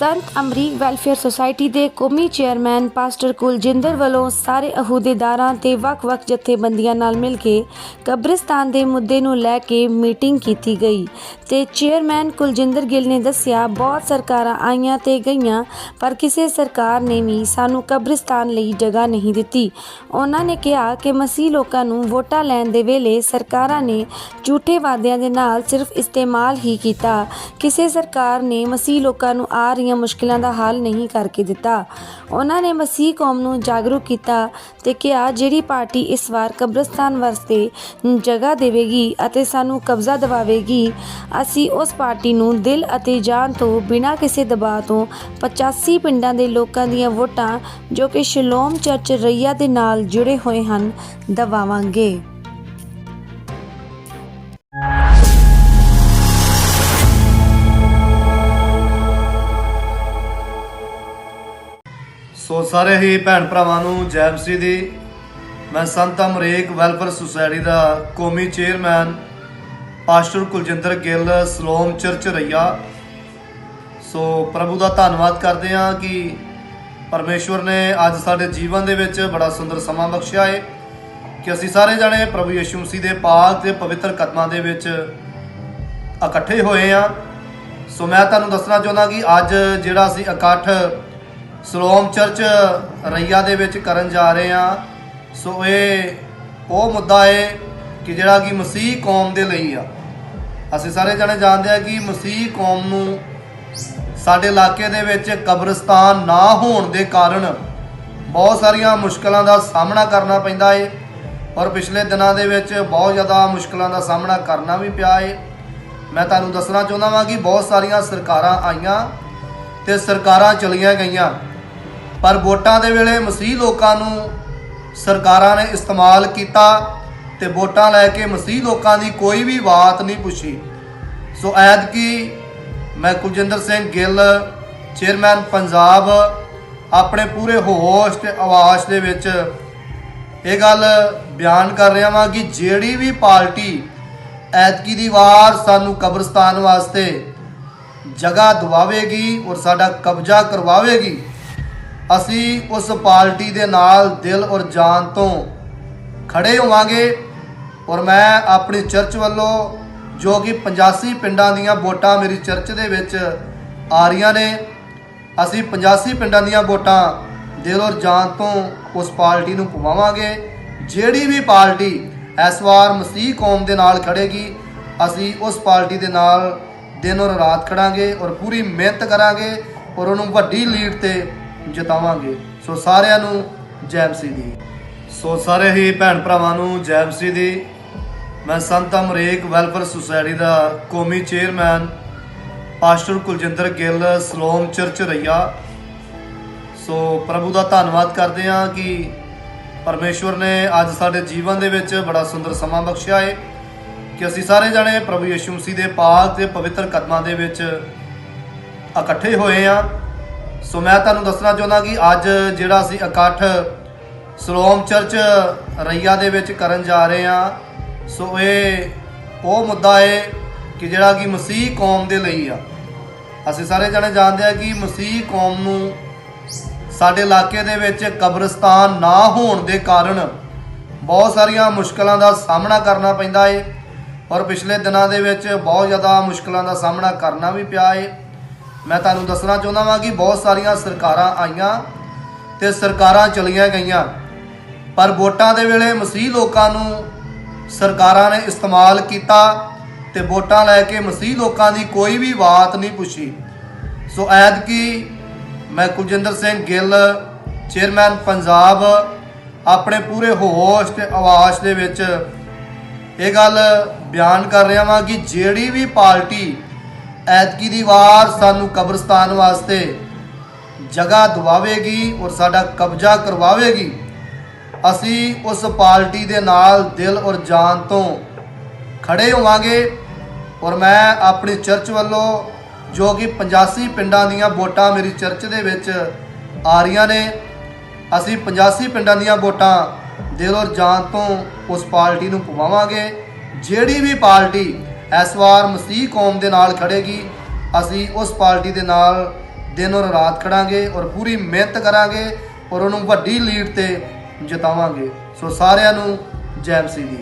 ਸੰਤ Amrik welfare society ਦੇ ਕੌਮੀ chairman pastor Kuljinder ਵੱਲੋਂ ਸਾਰੇ ਅਹੁਦੇਦਾਰਾਂ ਤੇ ਵੱਖ-ਵੱਖ ਜਥੇਬੰਦੀਆਂ ਨਾਲ ਮਿਲ ਕੇ ਕਬਰਿਸਤਾਨ ਦੇ ਮੁੱਦੇ ਨੂੰ ਲੈ ਕੇ ਮੀਟਿੰਗ ਕੀਤੀ ਗਈ। ਤੇ ਚੇਅਰਮੈਨ ਕੁਲਜਿੰਦਰ ਗਿੱਲ ਨੇ ਦੱਸਿਆ, ਬਹੁਤ ਸਰਕਾਰਾਂ ਆਈਆਂ ਤੇ ਗਈਆਂ, ਪਰ ਕਿਸੇ ਸਰਕਾਰ ਨੇ ਵੀ ਸਾਨੂੰ ਕਬਰਿਸਤਾਨ ਲਈ ਜਗ੍ਹਾ ਨਹੀਂ ਦਿੱਤੀ। ਉਹਨਾਂ ਨੇ ਕਿਹਾ ਕਿ ਮਸੀਹ ਲੋਕਾਂ ਨੂੰ ਵੋਟਾਂ ਲੈਣ ਦੇ ਵੇਲੇ ਸਰਕਾਰਾਂ ਨੇ ਝੂਠੇ ਵਾਅਦਿਆਂ ਦੇ ਨਾਲ ਸਿਰਫ ਇਸਤੇਮਾਲ ਹੀ ਕੀਤਾ। ਕਿਸੇ ਸਰਕਾਰ ਨੇ ਮਸੀਹ ਲੋਕਾਂ ਨੂੰ ਆ ਰਹੀਆਂ ਮੁਸ਼ਕਿਲਾਂ ਦਾ ਹੱਲ ਨਹੀਂ ਕਰਕੇ ਦਿੱਤਾ। ਉਹਨਾਂ ਨੇ ਮਸੀਹ ਕੌਮ ਨੂੰ ਜਾਗਰੂਕ ਕੀਤਾ ਤੇ ਕਿਹਾ, ਜਿਹੜੀ ਪਾਰਟੀ ਇਸ ਵਾਰ ਕਬਰਸਤਾਨ ਵਾਸਤੇ ਜਗ੍ਹਾ ਦੇਵੇਗੀ ਅਤੇ ਸਾਨੂੰ ਕਬਜ਼ਾ ਦਿਵਾਵੇਗੀ, ਅਸੀਂ ਉਸ ਪਾਰਟੀ ਨੂੰ ਦਿਲ ਅਤੇ ਜਾਨ ਤੋਂ ਬਿਨਾਂ ਕਿਸੇ ਦਬਾਅ ਤੋਂ 85 ਪਿੰਡਾਂ ਦੇ ਲੋਕਾਂ ਦੀਆਂ ਵੋਟਾਂ, ਜੋ ਕਿ ਸ਼ਿਲੋਮ ਚਰਚ ਰਈਆ ਦੇ ਨਾਲ ਜੁੜੇ ਹੋਏ ਹਨ ਦਵਾਵਾਂਗੇ ਸਾਰੇ ਹੀ ਭੈਣ ਭਰਾਵਾਂ ਨੂੰ ਜੈ ਮਸੀਹ ਦੀ। ਮੈਂ ਸੰਤ ਅਮਰੇਕ ਵੈਲਫੇਅਰ ਸੁਸਾਇਟੀ ਦਾ ਕੌਮੀ chairman, pastor Kuljinder Gill, Shalom church Raiya so ਪ੍ਰਭੂ ਦਾ ਧੰਨਵਾਦ ਕਰਦੇ ਹਾਂ ਕਿ ਪਰਮੇਸ਼ਵਰ ਨੇ ਅੱਜ ਸਾਡੇ ਜੀਵਨ ਦੇ ਵਿੱਚ ਬੜਾ ਸੁੰਦਰ ਸਮਾਂ ਬਖਸ਼ਿਆ ਹੈ ਕਿ ਅਸੀਂ ਸਾਰੇ ਜਣੇ ਪ੍ਰਭੂ ਯਿਸੂ ਮਸੀਹ ਦੇ ਪਾਕ ਤੇ ਪਵਿੱਤਰ ਕਦਮਾਂ ਦੇ ਵਿੱਚ ਇਕੱਠੇ ਹੋਏ ਆ ਸੋ ਮੈਂ ਤੁਹਾਨੂੰ ਦੱਸਣਾ ਚਾਹੁੰਦਾ ਕਿ ਅੱਜ ਜਿਹੜਾ ਅਸੀਂ ਇਕੱਠ ਸਲੋਮ ਚਰਚ ਰਈਆ ਦੇ ਵਿੱਚ ਕਰਨ ਜਾ ਰਹੇ ਆ ਸੋ ਇਹ ਉਹ ਮੁੱਦਾ ਹੈ ਕਿ ਜਿਹੜਾ ਕਿ ਮਸੀਹ ਕੌਮ ਦੇ ਲਈ ਆ। ਅਸੀਂ ਸਾਰੇ ਜਣੇ ਜਾਣਦੇ ਆ ਕਿ ਮਸੀਹ ਕੌਮ ਨੂੰ ਸਾਡੇ ਇਲਾਕੇ ਦੇ ਵਿੱਚ ਕਬਰਸਤਾਨ ਨਾ ਹੋਣ ਦੇ ਕਾਰਨ ਬਹੁਤ ਸਾਰੀਆਂ ਮੁਸ਼ਕਲਾਂ ਦਾ ਸਾਹਮਣਾ ਕਰਨਾ ਪੈਂਦਾ ਏ ਔਰ ਪਿਛਲੇ ਦਿਨਾਂ ਦੇ ਵਿੱਚ ਬਹੁਤ ਜ਼ਿਆਦਾ ਮੁਸ਼ਕਲਾਂ ਦਾ ਸਾਹਮਣਾ ਕਰਨਾ ਵੀ ਪਿਆ ਏ। ਮੈਂ ਤੁਹਾਨੂੰ ਦੱਸਣਾ ਚਾਹੁੰਦਾ ਵਾਂ ਕਿ ਬਹੁਤ ਸਾਰੀਆਂ ਸਰਕਾਰਾਂ ਆਈਆਂ ਤੇ ਸਰਕਾਰਾਂ ਚਲੀਆਂ ਗਈਆਂ। ਪਰ ਵੋਟਾਂ ਦੇ ਵੇਲੇ ਮਸੀਹ ਲੋਕਾਂ ਨੂੰ ਸਰਕਾਰਾਂ ਨੇ ਇਸਤੇਮਾਲ ਕੀਤਾ ਤੇ ਵੋਟਾਂ ਲੈ ਕੇ ਮਸੀਹ ਲੋਕਾਂ ਦੀ ਕੋਈ ਵੀ ਬਾਤ ਨਹੀਂ ਪੁੱਛੀ। ਸੋ ਐਤਕੀ ਮੈਂ ਕੁਲਜਿੰਦਰ ਸਿੰਘ ਗਿੱਲ, ਚੇਅਰਮੈਨ ਪੰਜਾਬ, ਆਪਣੇ ਪੂਰੇ ਹੋਸ਼ ਤੇ ਆਵਾਜ਼ ਦੇ ਵਿੱਚ ਇਹ ਗੱਲ ਬਿਆਨ ਕਰ ਰਿਹਾ ਵਾਂ ਕਿ ਜਿਹੜੀ ਵੀ ਪਾਰਟੀ ਐਤਕੀ ਦੀ ਵਾਰ ਸਾਨੂੰ ਕਬਰਸਤਾਨ ਵਾਸਤੇ ਜਗ੍ਹਾ ਦਵਾਵੇਗੀ ਔਰ ਸਾਡਾ ਕਬਜ਼ਾ ਕਰਵਾਵੇਗੀ ਅਸੀਂ ਉਸ ਪਾਰਟੀ ਦੇ ਨਾਲ ਦਿਲ ਔਰ ਜਾਨ ਤੋਂ ਖੜੇ ਹੋਵਾਂਗੇ ਔਰ ਮੈਂ ਆਪਣੀ ਚਰਚ ਵੱਲੋਂ ਜੋ ਕਿ 85 ਪਿੰਡਾਂ ਦੀਆਂ ਵੋਟਾਂ ਮੇਰੀ ਚਰਚ ਦੇ ਵਿੱਚ ਆ ਰਹੀਆਂ ਨੇ, ਅਸੀਂ 85 ਪਿੰਡਾਂ ਦੀਆਂ ਵੋਟਾਂ ਦਿਲ ਔਰ ਜਾਨ ਤੋਂ ਉਸ ਪਾਰਟੀ ਨੂੰ ਪਵਾਵਾਂਗੇ ਜਿਹੜੀ ਵੀ ਪਾਰਟੀ ਇਸ ਵਾਰ ਮਸੀਹ ਕੌਮ ਦੇ ਨਾਲ ਖੜੇਗੀ, ਅਸੀਂ ਉਸ ਪਾਰਟੀ ਦੇ ਨਾਲ ਦਿਨ ਔਰ ਰਾਤ ਖੜਾਂਗੇ ਔਰ ਪੂਰੀ ਮਿਹਨਤ ਕਰਾਂਗੇ ਔਰ ਉਹਨੂੰ ਵੱਡੀ ਲੀਡ ਤੇ ਜਿਤਾਵਾਂਗੇ। ਸੋ ਸਾਰਿਆਂ ਨੂੰ ਜੈ ਮਸੀਹ ਦੀ ਸੋ ਸਾਰੇ ਹੀ ਭੈਣ ਭਰਾਵਾਂ ਨੂੰ ਜੈ ਮਸੀਹ ਦੀ ਮੈਂ ਸੰਤ ਅਮਰੇਕ ਵੈਲਫੇਅਰ ਸੁਸਾਇਟੀ ਦਾ ਕੌਮੀ chairman, pastor Kuljinder Gill, Shalom church Raiya so ਪ੍ਰਭੂ ਦਾ ਧੰਨਵਾਦ ਕਰਦੇ ਹਾਂ ਕਿ ਪਰਮੇਸ਼ਵਰ ਨੇ ਅੱਜ ਸਾਡੇ ਜੀਵਨ ਦੇ ਵਿੱਚ ਬੜਾ ਸੁੰਦਰ ਸਮਾਂ ਬਖਸ਼ਿਆ ਹੈ ਕਿ ਅਸੀਂ ਸਾਰੇ ਜਣੇ ਪ੍ਰਭੂ ਯਿਸੂ ਮਸੀਹ ਦੇ ਪਾਕ ਤੇ ਪਵਿੱਤਰ ਕਦਮਾਂ ਦੇ ਵਿੱਚ ਇਕੱਠੇ ਹੋਏ ਆ ਸੋ ਮੈਂ ਤੁਹਾਨੂੰ ਦੱਸਣਾ ਚਾਹੁੰਦਾ ਕਿ ਅੱਜ ਜਿਹੜਾ ਅਸੀਂ ਇਕੱਠ ਸਲੋਮ ਚਰਚ ਰਈਆ ਦੇ ਵਿੱਚ ਕਰਨ ਜਾ ਰਹੇ ਆ ਸੋ ਇਹ ਉਹ ਮੁੱਦਾ ਹੈ ਕਿ ਜਿਹੜਾ ਕਿ ਮਸੀਹ ਕੌਮ ਦੇ ਲਈ ਆ। ਅਸੀਂ ਸਾਰੇ ਜਣੇ ਜਾਣਦੇ ਆ ਕਿ ਮਸੀਹ ਕੌਮ ਨੂੰ ਸਾਡੇ ਇਲਾਕੇ ਦੇ ਵਿੱਚ ਕਬਰਸਤਾਨ ਨਾ ਹੋਣ ਦੇ ਕਾਰਨ ਬਹੁਤ ਸਾਰੀਆਂ ਮੁਸ਼ਕਲਾਂ ਦਾ ਸਾਹਮਣਾ ਕਰਨਾ ਪੈਂਦਾ ਏ ਔਰ ਪਿਛਲੇ ਦਿਨਾਂ ਦੇ ਵਿੱਚ ਬਹੁਤ ਜ਼ਿਆਦਾ ਮੁਸ਼ਕਲਾਂ ਦਾ ਸਾਹਮਣਾ ਕਰਨਾ ਵੀ ਪਿਆ ਏ ਮੈਂ ਤੁਹਾਨੂੰ ਦੱਸਣਾ ਚਾਹੁੰਦਾ ਵਾਂ ਕਿ ਬਹੁਤ ਸਾਰੀਆਂ ਸਰਕਾਰਾਂ ਆਈਆਂ ਤੇ ਸਰਕਾਰਾਂ ਚਲੀਆਂ ਗਈਆਂ। ਪਰ ਵੋਟਾਂ ਦੇ ਵੇਲੇ ਮਸੀਹ ਲੋਕਾਂ ਨੂੰ ਸਰਕਾਰਾਂ ਨੇ ਇਸਤੇਮਾਲ ਕੀਤਾ ਤੇ ਵੋਟਾਂ ਲੈ ਕੇ ਮਸੀਹ ਲੋਕਾਂ ਦੀ ਕੋਈ ਵੀ ਬਾਤ ਨਹੀਂ ਪੁੱਛੀ। ਸੋ ਐਤਕੀ ਮੈਂ ਕੁਲਜਿੰਦਰ ਸਿੰਘ ਗਿੱਲ, ਚੇਅਰਮੈਨ ਪੰਜਾਬ, ਆਪਣੇ ਪੂਰੇ ਹੋਸ਼ ਤੇ ਆਵਾਜ਼ ਦੇ ਵਿੱਚ ਇਹ ਗੱਲ ਬਿਆਨ ਕਰ ਰਿਹਾ ਵਾਂ ਕਿ ਜਿਹੜੀ ਵੀ ਪਾਰਟੀ ਐਤਕੀ ਦੀ ਵਾਰ ਸਾਨੂੰ ਕਬਰਸਤਾਨ ਵਾਸਤੇ ਜਗ੍ਹਾ ਦਵਾਵੇਗੀ ਔਰ ਸਾਡਾ ਕਬਜ਼ਾ ਕਰਵਾਵੇਗੀ। ਅਸੀਂ ਉਸ ਪਾਰਟੀ ਦੇ ਨਾਲ ਦਿਲ ਔਰ ਜਾਨ ਤੋਂ ਖੜੇ ਹੋਵਾਂਗੇ ਔਰ ਮੈਂ ਆਪਣੀ ਚਰਚ ਵੱਲੋਂ ਜੋ ਕਿ 85 ਪਿੰਡਾਂ ਦੀਆਂ ਵੋਟਾਂ ਮੇਰੀ ਚਰਚ ਦੇ ਵਿੱਚ ਆ ਰਹੀਆਂ ਨੇ, ਅਸੀਂ 85 ਪਿੰਡਾਂ ਦੀਆਂ ਵੋਟਾਂ ਦਿਲ ਔਰ ਜਾਨ ਤੋਂ ਉਸ ਪਾਰਟੀ ਨੂੰ ਪਵਾਵਾਂਗੇ। ਜਿਹੜੀ ਵੀ ਪਾਰਟੀ ਇਸ ਵਾਰ ਮਸੀਹ ਕੌਮ ਦੇ ਨਾਲ ਖੜੇਗੀ। ਅਸੀਂ ਉਸ ਪਾਰਟੀ ਦੇ ਨਾਲ ਦਿਨ ਔਰ ਰਾਤ ਖੜਾਂਗੇ ਔਰ ਪੂਰੀ ਮਿਹਨਤ ਕਰਾਂਗੇ ਔਰ ਉਹਨੂੰ ਵੱਡੀ ਲੀਡ ਤੇ ਜਿਤਾਵਾਂਗੇ। ਸੋ ਸਾਰਿਆਂ ਨੂੰ ਜੈ ਮਸੀਹ ਦੀ।